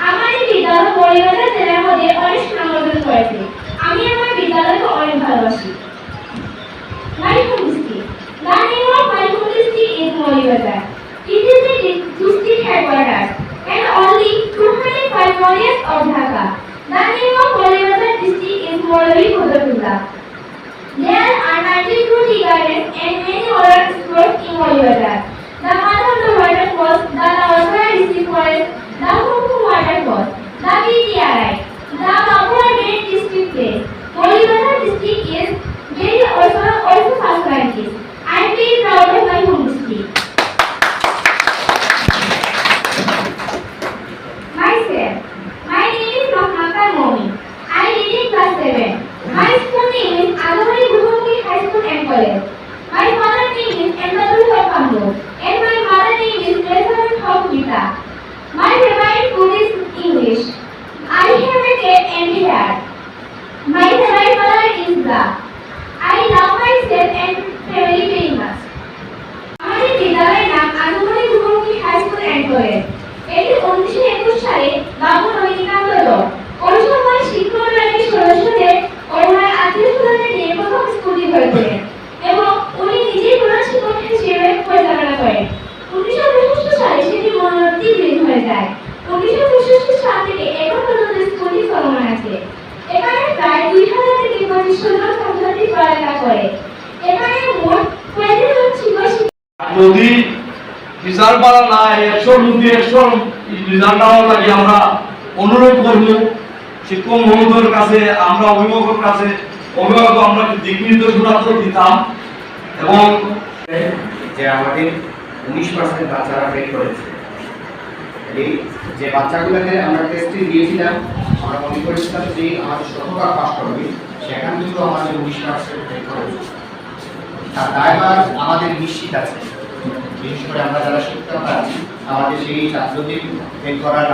আমার এই বিদ্যালয় পরিবারের জেলার মধ্যে অনেক সুনাম অর্জন করেছে আমি আমার বিদ্যালয়কে অনেক ভালোবাসি di- district headquarters and only 205 miles of Dhaka. The name of Molivazar district is Molavi Khodapura. There are 92 tea gardens and 是吧 পড়ালেখা করে। এখানে মোট পঁয়ত্রিশ জন শিক্ষক যদি রিজাল্ট বাড়া না একশো নদী একশো রিজাল্ট নেওয়ার লাগে আমরা অনুরোধ করব শিক্ষক মহোদয়ের কাছে আমরা অভিভাবকের কাছে অভিভাবক আমরা দিক নির্দেশনা তো দিতাম। এবং যে আমাদের উনিশ পার্সেন্ট বাচ্চারা ফেল করেছে। এই যে বাচ্চাগুলোকে আমরা টেস্টে দিয়েছিলাম আমরা মনে করেছিলাম যে আমাদের শতভাগ পাস করবে। সেখান থেকেও আমাদের উনিশ তাই খরচ আমাদের নিশ্চিত আছে। বিশেষ করে আমরা যারা শিক্ষক আছি, আমাদের সেই ছাত্রদের করার